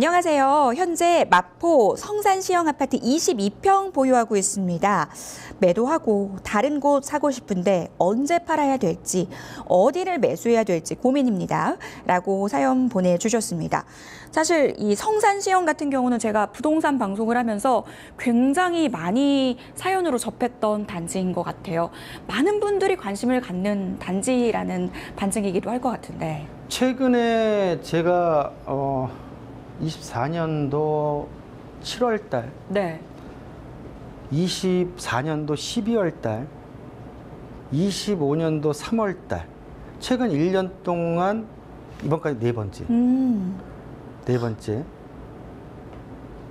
안녕하세요. 현재 마포 성산시형 아파트 22평 보유하고 있습니다. 매도하고 다른 곳 사고 싶은데 언제 팔아야 될지, 어디를 매수해야 될지 고민입니다. 라고 사연 보내주셨습니다. 사실 이 성산시형 같은 경우는 제가 부동산 방송을 하면서 굉장히 많이 사연으로 접했던 단지인 것 같아요. 많은 분들이 관심을 갖는 단지라는 반증이기도 할 것 같은데. 최근에 제가 어 24년도 7월 달, 네. 24년도 12월 달, 25년도 3월 달, 최근 1년 동안 이번까지 네 번째, 음. 네 번째.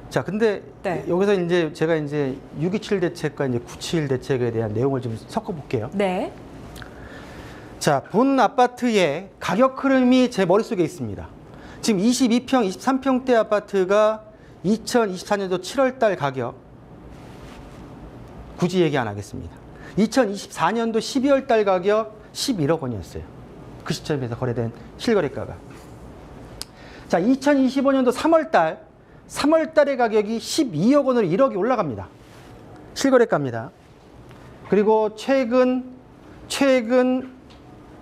자, 근데 네. 여기서 이제 제가 이제 627 대책과 이제 971 대책에 대한 내용을 좀 섞어 볼게요. 네. 자, 본 아파트의 가격 흐름이 제 머릿속에 있습니다. 지금 22평, 23평대 아파트가 2024년도 7월 달 가격 굳이 얘기 안 하겠습니다. 2024년도 12월 달 가격 11억 원이었어요. 그 시점에서 거래된 실거래가가. 자, 2025년도 3월 달 3월 달의 가격이 12억 원으로 1억이 올라갑니다. 실거래가입니다. 그리고 최근 최근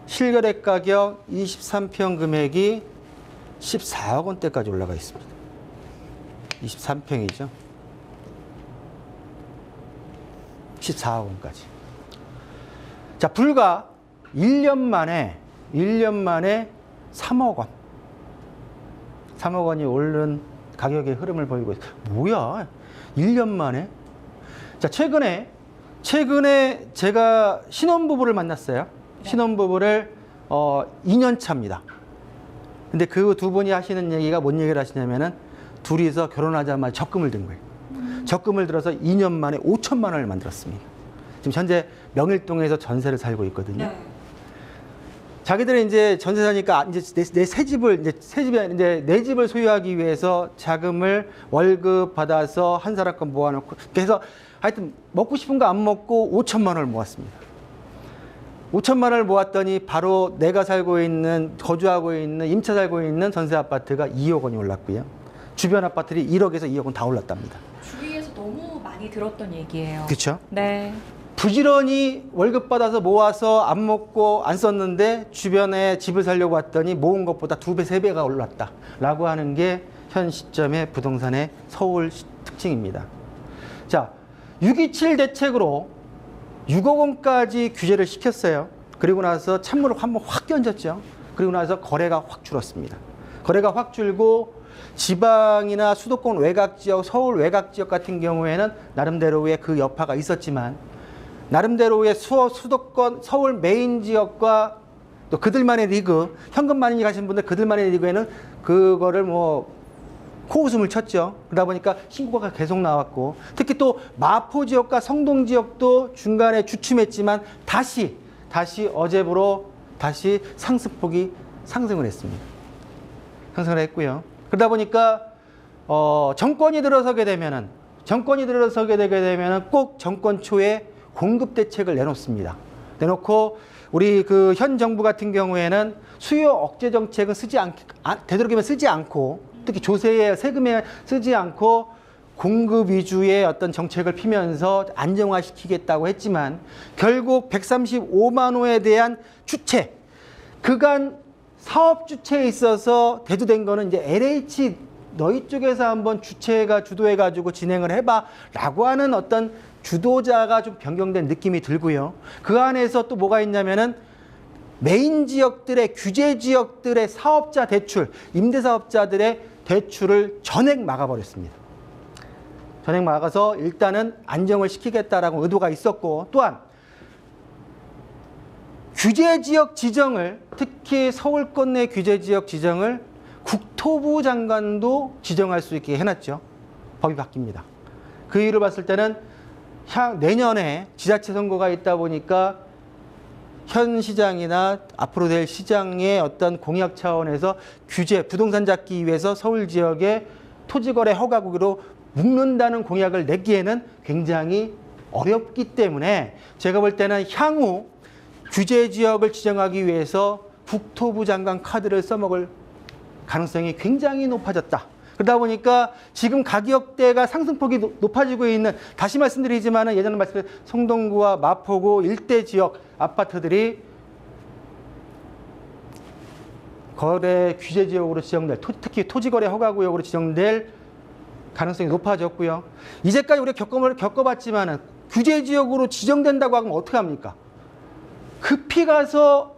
실거래 가격 23평 금액이 14억 원대까지 올라가 있습니다. 23평이죠. 14억 원까지. 자, 불과 1년 만에 1년 만에 3억 원. 3억 원이 오른 가격의 흐름을 보이고 있어요. 뭐야? 1년 만에? 자, 최근에 최근에 제가 신혼부부를 만났어요. 신혼부부를 어 2년 차입니다. 근데 그 두 분이 하시는 얘기가 뭔 얘기를 하시냐면은 둘이서 결혼하자마자 적금을 든 거예요. 적금을 들어서 2년 만에 5천만 원을 만들었습니다. 지금 현재 명일동에서 전세를 살고 있거든요. 자기들이 이제 전세 사니까 이제 내 새 집을 이제 새 집에 이제 내 집을 소유하기 위해서 자금을 월급 받아서 한 사람 건 모아놓고 그래서 하여튼 먹고 싶은 거 안 먹고 5천만 원을 모았습니다. 5천만 원을 모았더니 바로 내가 살고 있는 거주하고 있는 임차 살고 있는 전세 아파트가 2억 원이 올랐고요. 주변 아파트들이 1억에서 2억 원 다 올랐답니다. 주위에서 너무 많이 들었던 얘기예요. 그렇죠? 네. 부지런히 월급 받아서 모아서 안 먹고 안 썼는데 주변에 집을 살려고 왔더니 모은 것보다 두 배, 세 배가 올랐다. 라고 하는 게 현 시점의 부동산의 서울 시- 특징입니다. 자, 627 대책으로 6억 원까지 규제를 시켰어요. 그리고 나서 찬물을 한번 확 던졌죠. 그리고 나서 거래가 확 줄었습니다. 거래가 확 줄고 지방이나 수도권 외곽 지역, 서울 외곽 지역 같은 경우에는 나름대로의 그 여파가 있었지만 나름대로의 수, 수도권 서울 메인 지역과 또 그들만의 리그 현금 많이 가신 분들 그들만의 리그에는 그거를 뭐 코웃음을 쳤죠. 그러다 보니까 신고가 계속 나왔고 특히 또 마포 지역과 성동 지역도 중간에 주춤했지만 다시 다시 어제부로 다시 상승폭이 상승을 했습니다. 상승을 했고요. 그러다 보니까 어, 정권이 들어서게 되면은 정권이 들어서게 되게 되면은 꼭 정권 초에 공급 대책을 내놓습니다. 내놓고 우리 그 현 정부 같은 경우에는 수요 억제 정책은 쓰지 않 아, 되도록이면 쓰지 않고 특히 조세에 세금에 쓰지 않고 공급 위주의 어떤 정책을 피면서 안정화시키겠다고 했지만 결국 135만 호에 대한 주체 그간 사업 주체에 있어서 대두된 거는 이제 LH 너희 쪽에서 한번 주체가 주도해 가지고 진행을 해봐 라고 하는 어떤 주도자가 좀 변경된 느낌이 들고요. 그 안에서 또 뭐가 있냐면은 메인 지역들의 규제 지역들의 사업자 대출, 임대사업자들의 대출을 전액 막아버렸습니다. 전액 막아서 일단은 안정을 시키겠다라고 의도가 있었고 또한 규제 지역 지정을 특히 서울권 내 규제 지역 지정을 국토부 장관도 지정할 수 있게 해놨죠. 법이 바뀝니다. 그 이유를 봤을 때는 향 내년에 지자체 선거가 있다 보니까 현 시장이나 앞으로 될 시장의 어떤 공약 차원에서 규제 부동산 잡기 위해서 서울 지역의 토지거래 허가국으로 묶는다는 공약을 내기에는 굉장히 어렵기 때문에 제가 볼 때는 향후 규제 지역을 지정하기 위해서 국토부 장관 카드를 써먹을 가능성이 굉장히 높아졌다. 그러다 보니까 지금 가격대가 상승폭이 노- 높아지고 있는 다시 말씀드리지만 예전에 말씀드린 성동구와 마포구 일대 지역 아파트들이 거래 규제 지역으로 지정될 토- 특히 토지거래 허가구역으로 지정될 가능성이 높아졌고요. 이제까지 우리가 겪어, 겪어봤지만은 규제 지역으로 지정된다고 하면 어떻게 합니까? 급히 가서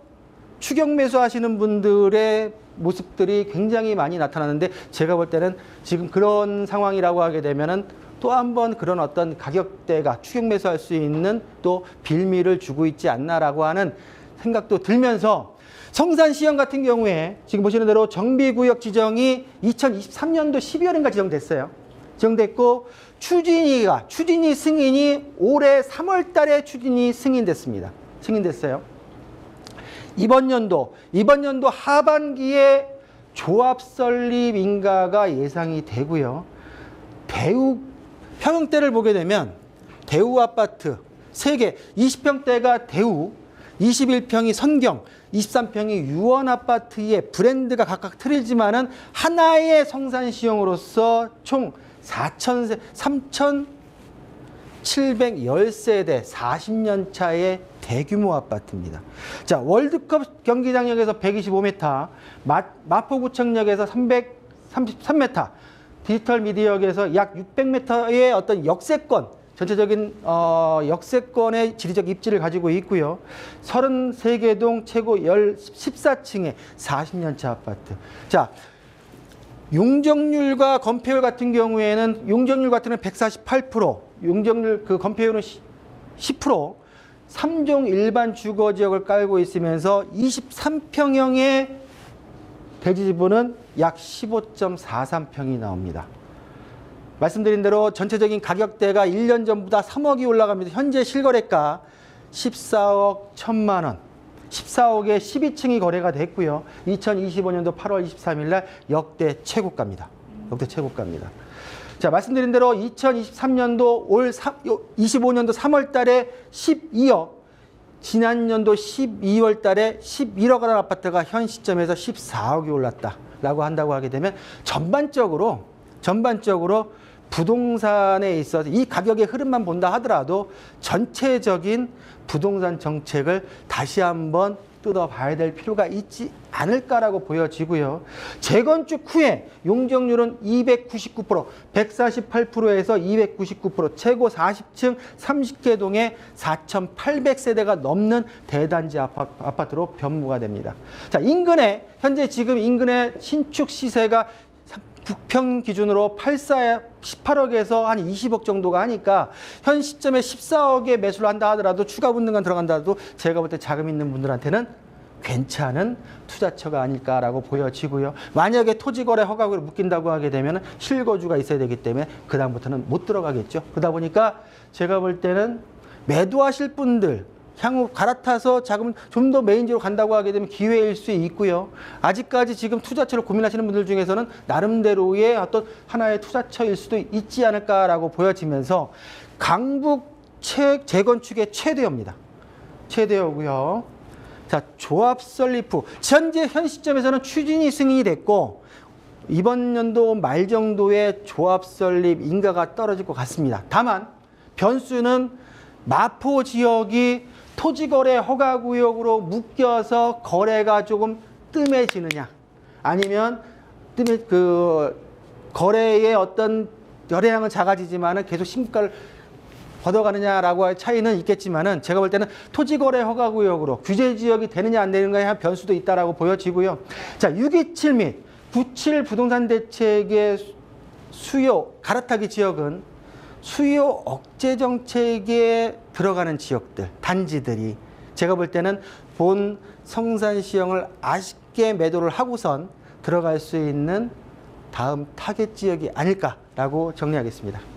추경 매수하시는 분들의 모습들이 굉장히 많이 나타나는데 제가 볼 때는 지금 그런 상황이라고 하게 되면은 또 한 번 그런 어떤 가격대가 추경 매수할 수 있는 또 빌미를 주고 있지 않나라고 하는 생각도 들면서 성산 시형 같은 경우에 지금 보시는 대로 정비구역 지정이 2023년도 12월인가 지정됐어요. 지정됐고 추진위가 추진위 승인이 올해 3월 달에 추진위 승인됐습니다. 승인됐어요. 이번 연도 이번 연도 하반기에 조합 설립 인가가 예상이 되고요. 대우 평형대를 보게 되면 대우 아파트 3개 20평대가 대우 21평이 선경 23평이 유원 아파트의 브랜드가 각각 틀리지만은 하나의 성산시형으로서 총 4천 3천 710세대 40년 차의 대규모 아파트입니다. 자, 월드컵 경기장역에서 125m, 마, 마포구청역에서 333m, 디지털 미디어역에서 약 600m의 어떤 역세권, 전체적인 어, 역세권의 지리적 입지를 가지고 있고요. 33개 동 최고 14층의 40년 차 아파트. 자, 용적률과 건폐율 같은 경우에는 용적률 같은 경우는 148%, 용적률 그 건폐율은 10%, 3종 일반 주거 지역을 깔고 있으면서 23평형의 대지 지분은 약 15.43평이 나옵니다. 말씀드린 대로 전체적인 가격대가 1년 전보다 3억이 올라갑니다. 현재 실거래가 14억 1천만 원. 14억에 12층이 거래가 됐고요. 2025년도 8월 23일 날 역대 최고가입니다. 역대 최고가입니다. 자, 말씀드린 대로 2023년도 올 3, 25년도 3월 달에 12억, 지난 연도 12월 달에 11억 원 아파트가 현 시점에서 14억이 올랐다라고 한다고 하게 되면 전반적으로 전반적으로 부동산에 있어서 이 가격의 흐름만 본다 하더라도 전체적인 부동산 정책을 다시 한번 뜯어봐야 될 필요가 있지 않을까라고 보여지고요. 재건축 후에 용적률은 299%, 148%에서 299%, 최고 40층 30개 동에 4,800세대가 넘는 대단지 아파- 아파트로 변모가 됩니다. 자, 인근에 현재 지금 인근의 신축 시세가 북평 기준으로 84에 18억에서 한 20억 정도가 하니까 현 시점에 14억에 매수를 한다 하더라도 추가 분등간 들어간다 하더라도 제가 볼 때 자금 있는 분들한테는 괜찮은 투자처가 아닐까라고 보여지고요. 만약에 토지거래 허가를 묶인다고 하게 되면 실거주가 있어야 되기 때문에 그 다음부터는 못 들어가겠죠. 그러다 보니까 제가 볼 때는 매도하실 분들 향후 갈아타서 자금 좀더 메인지로 간다고 하게 되면 기회일 수 있고요. 아직까지 지금 투자처를 고민하시는 분들 중에서는 나름대로의 어떤 하나의 투자처일 수도 있지 않을까라고 보여지면서 강북 최, 재건축의 최대여입니다. 최대여고요. 자, 조합 설립 후 현재 현 시점에서는 추진이 승인이 됐고 이번 연도 말 정도에 조합 설립 인가가 떨어질 것 같습니다. 다만 변수는 마포 지역이 토지거래 허가구역으로 묶여서 거래가 조금 뜸해지느냐 아니면 뜸해 그 거래의 어떤 거래량은 작아지지만은 계속 신가를 걷어가느냐라고 할 차이는 있겠지만은 제가 볼 때는 토지거래 허가구역으로 규제 지역이 되느냐 안 되느냐에 한 변수도 있다라고 보여지고요. 자, 627 및 97 부동산 대책의 수요 갈아타기 지역은 수요 억제 정책에 들어가는 지역들, 단지들이 제가 볼 때는 본 성산 시형을 아쉽게 매도를 하고선 들어갈 수 있는 다음 타겟 지역이 아닐까라고 정리하겠습니다.